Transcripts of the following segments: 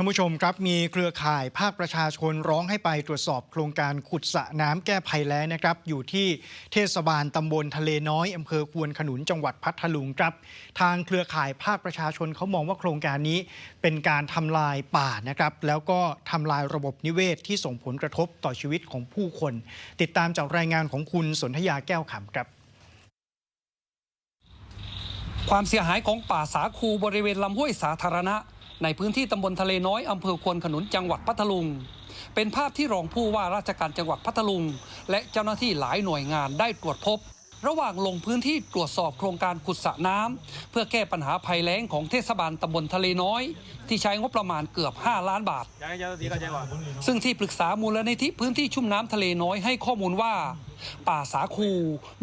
ท่านผู้ชมครับมีเครือข่ายภาคประชาชนร้องให้ไปตรวจสอบโครงการขุดสระน้ำแก้ภัยแล้งนะครับ อยู่ที่เทศบาลตำบลทะเลน้อยอำเภอควนขนุนจังหวัดพัทลุงครับ ทางเครือข่ายภาคประชาชนเขามองว่าโครงการนี้เป็นการทำลายป่านะครับ แล้วก็ทำลายระบบนิเวศที่ส่งผลกระทบต่อชีวิตของผู้คน ติดตามจากรายงานของคุณสนธยาแก้วขำครับความเสียหายของป่าสาคูบริเวณลำห้วยสาธารณะ ในพื้นที่ตำบลทะเลน้อยอำเภอควนขนุนจังหวัดพัทลุง เป็นภาพที่รองผู้ว่าราชการจังหวัดพัทลุง และเจ้าหน้าที่หลายหน่วยงานได้ตรวจพบ ระหว่างลงพื้นที่ตรวจสอบโครงการขุดสระน้ำเพื่อแก้ปัญหาภัยแล้งของเทศบาลตำบลทะเลน้อย ที่ใช้งบประมาณเกือบ 5 ล้านบาท ซึ่งที่ปรึกษามูลนิธิพื้นที่ชุ่มน้ำทะเลน้อยให้ข้อมูลว่าป่าสาคู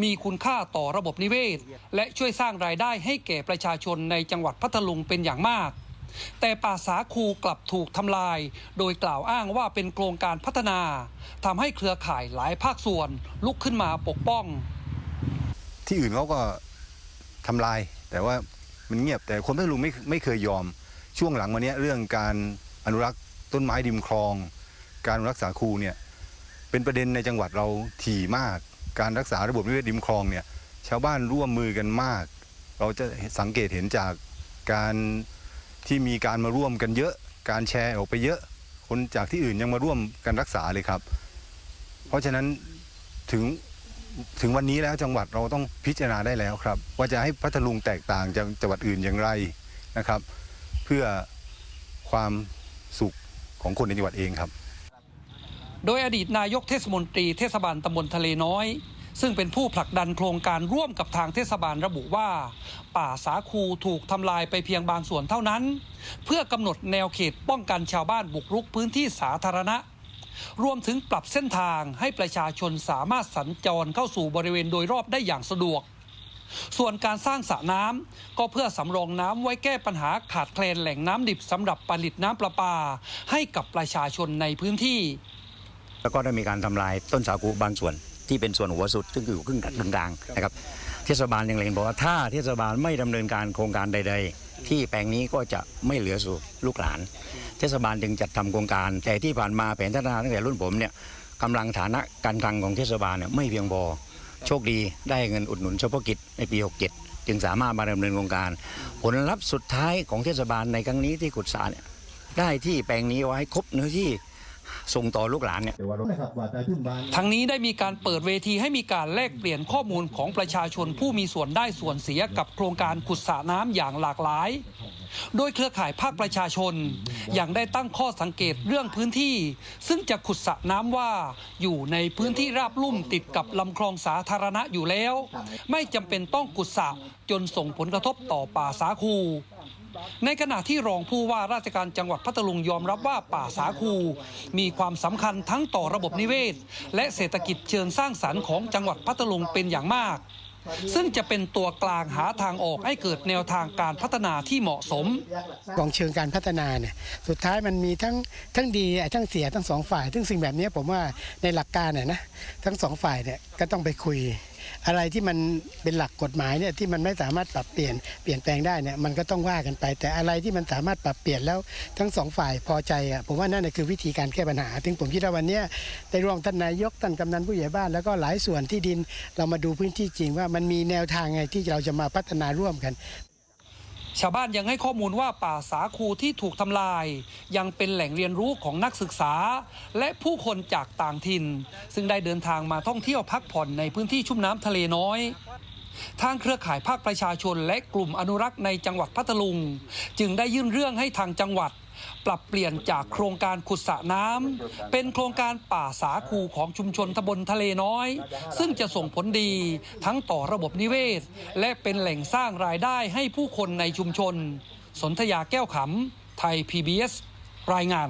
มีคุณค่าต่อระบบนิเวศ และช่วยสร้างรายได้ให้แก่ประชาชนในจังหวัดพัทลุงเป็นอย่างมาก แต่ป่าสาคูกลับถูกทำลาย โดยกล่าวอ้างว่าเป็นโครงการพัฒนาทำให้เครือข่ายหลายภาคส่วนลุกขึ้นมาปกป้อง ที่อื่นเขาก็ทำลาย แต่ว่ามันเงียบแต่คนพัทลุงไม่ไม่เคยยอม ช่วงหลังมาเนี้ยเรื่องการอนุรักษ์ต้นไม้ริมคลอง การรักษาคูเนี่ยเป็นประเด็นในจังหวัดเราถี่มาก การรักษาระบบนิเวศริมคลองเนี่ยชาวบ้านร่วมมือกันมาก เราจะสังเกตเห็นจากการ ที่มีการมาร่วมกันเยอะ การแชร์ออกไปเยอะ คนจากที่อื่นยังมาร่วมกันรักษาเลยครับ เพราะฉะนั้นถึงถึงวันนี้แล้วจังหวัดเราต้องพิจารณาได้แล้วครับ ว่าจะให้พัทลุงแตกต่างจากจังหวัดอื่นอย่างไรนะครับ เพื่อความสุขของคนในจังหวัดเองครับ โดยอดีตนายกเทศมนตรีเทศบาลตำบลทะเลน้อย ซึ่งเป็นผู้ผลักดันโครงการร่วมกับทางเทศบาลระบุว่า ป่าสาคูถูกทำลายไปเพียงบางส่วนเท่านั้น เพื่อกำหนดแนวเขตป้องกันชาวบ้านบุกรุกพื้นที่สาธารณะ รวมถึงปรับเส้นทางให้ประชาชนสามารถสัญจรเข้าสู่บริเวณโดยรอบได้อย่างสะดวกส่วนการสร้างสระน้ำก็เพื่อสำรองน้ำไว้แก้ปัญหาขาดแคลนแหล่งน้ำดิบสำหรับผลิตน้ำประปา ให้กับประชาชนในพื้นที่ แล้วก็ได้มีการทำลายต้นสาคูบางส่วน ที่เป็นส่วนหัวสุดซึ่งอยู่ครึ่งกลางๆนะครับเทศบาลยังเล็งบอกว่าถ้าเทศบาลไม่ดำเนินการโครงการใด ๆ ที่แปลงนี้ก็จะไม่เหลือสู่ลูกหลาน เทศบาลจึงจัดทำโครงการ แต่ที่ผ่านมาแผนพัฒนาตั้งแต่รุ่นผมเนี่ยกำลังฐานะการคลังของเทศบาลเนี่ยไม่เพียงพอโชคดีได้เงินอุดหนุนเฉพาะกิจในปี 67 จึงสามารถมาดำเนินโครงการ ผลลัพธ์สุดท้ายของเทศบาลในครั้งนี้ที่ขุดสระเนี่ยได้ที่แปลงนี้ไว้ครบเนื้อที่ ส่งต่อลูกหลานเนี่ยทั้งนี้ได้มีการเปิดเวทีให้มีการแลกเปลี่ยนข้อมูลของประชาชนผู้มีส่วนได้ส่วนเสียกับโครงการขุดสระน้ำอย่างหลากหลาย โดยเครือข่ายภาคประชาชนยังได้ตั้งข้อสังเกตเรื่องพื้นที่ ซึ่งจะขุดสระน้ำว่าอยู่ในพื้นที่ราบลุ่มติดกับลำคลองสาธารณะอยู่แล้ว ไม่จำเป็นต้องขุดสระจนส่งผลกระทบต่อป่าสาคู ในขณะที่รองผู้ว่าราชการจังหวัดพัทลุงยอมรับว่าป่าสาคู มีความสำคัญทั้งต่อระบบนิเวศ และเศรษฐกิจเชิงสร้างสรรค์ของจังหวัดพัทลุงเป็นอย่างมาก ซึ่งจะเป็นตัวกลางหาทางออกให้เกิดแนวทางการพัฒนาที่เหมาะสมของเชิงการพัฒนาเนี่ยสุดท้ายมันมีทั้งทั้งดีทั้งเสียทั้งสองฝ่าย ซึ่งสิ่งแบบนี้ผมว่าในหลักการน่ะนะทั้งสองฝ่ายเนี่ยก็ต้องไปคุย อะไรที่มันเป็นหลักกฎหมายเนี่ยที่มันไม่สามารถปรับเปลี่ยนเปลี่ยนแปลงได้เนี่ยมันก็ต้องว่ากันไป แต่อะไรที่มันสามารถปรับเปลี่ยนแล้วทั้งสองฝ่ายพอใจอะผมว่านั่นนะคือวิธีการแก้ปัญหาถึงผมคิดว่าวันนี้ได้ร่วมท่านนายกท่านกำนันผู้ใหญ่บ้าน แล้วก็หลายส่วนที่ดินเรามาดูพื้นที่จริงว่ามันมีแนวทางไงที่เราจะมาพัฒนาร่วมกัน ชาวบ้านยังให้ข้อมูลว่าป่าสาคูที่ถูกทำลาย ยังเป็นแหล่งเรียนรู้ของนักศึกษา และผู้คนจากต่างถิ่น ซึ่งได้เดินทางมาท่องเที่ยวพักผ่อนในพื้นที่ชุ่มน้ำทะเลน้อยทางเครือข่ายภาคประชาชนและกลุ่มอนุรักษ์ในจังหวัดพัทลุง จึงได้ยื่นเรื่องให้ทางจังหวัด ปรับเปลี่ยนจากโครงการขุดสระน้ำเป็นโครงการป่าสาคูของชุมชนตำบลทะเลน้อย ซึ่งจะส่งผลดีทั้งต่อระบบนิเวศ และเป็นแหล่งสร้างรายได้ให้ผู้คนในชุมชน สนธยาแก้วขำไทย PBS รายงาน